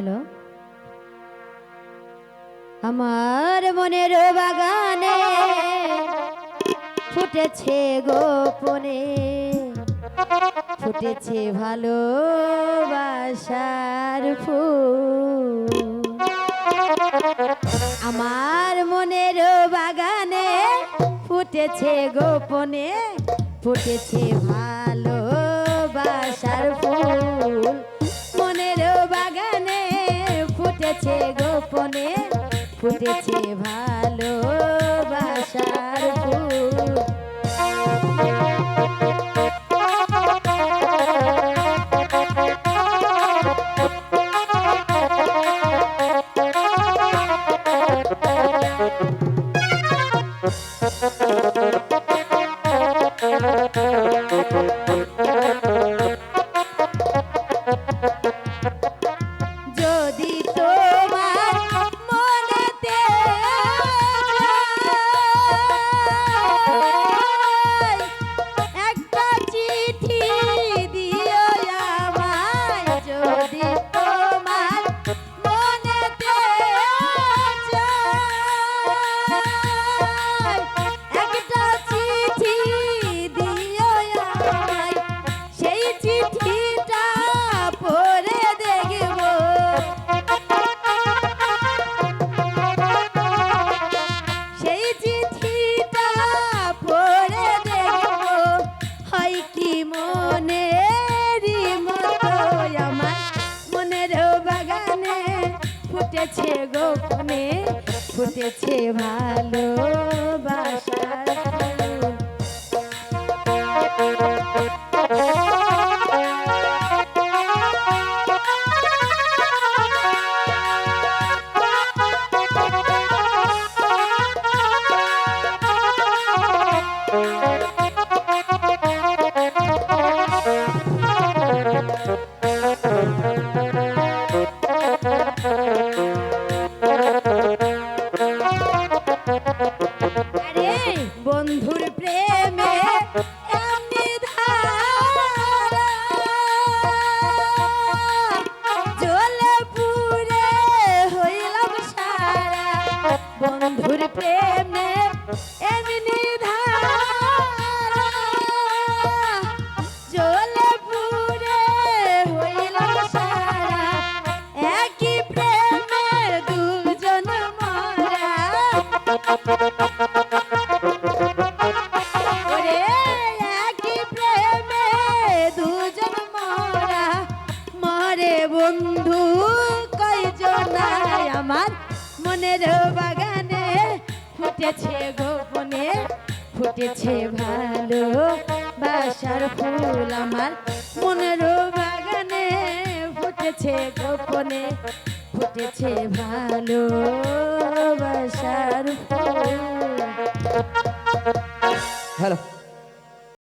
Hello. আমার মনের বাগানে ফুটেছে গোপনে, ফুটেছে ভালোবাসার ফুল। আমার মনের বাগানে ফুটেছে গোপনে, ফুটেছে ভালোবাসার ফুটেছে গোপনে ফুটেছে ভালোবাসার ফুল। যদি ফুটেছে গোপনে ফুটেছে ভালোবাসার বন্ধুর প্রেমে, এমনি ধারা জ্বলে পুড়ে হইলাম সারা। একই প্রেমের দুজন মরা। বন্ধু কয়জনায় আমার? মনের বাগানে ফুটেছে গোপনে, ফুটেছে ভালো বাসার ফুল আমার। মনের বাগানে ফুটেছে গোপনে, ফুটেছে ভালো বাসার ফুল। হ্যালো।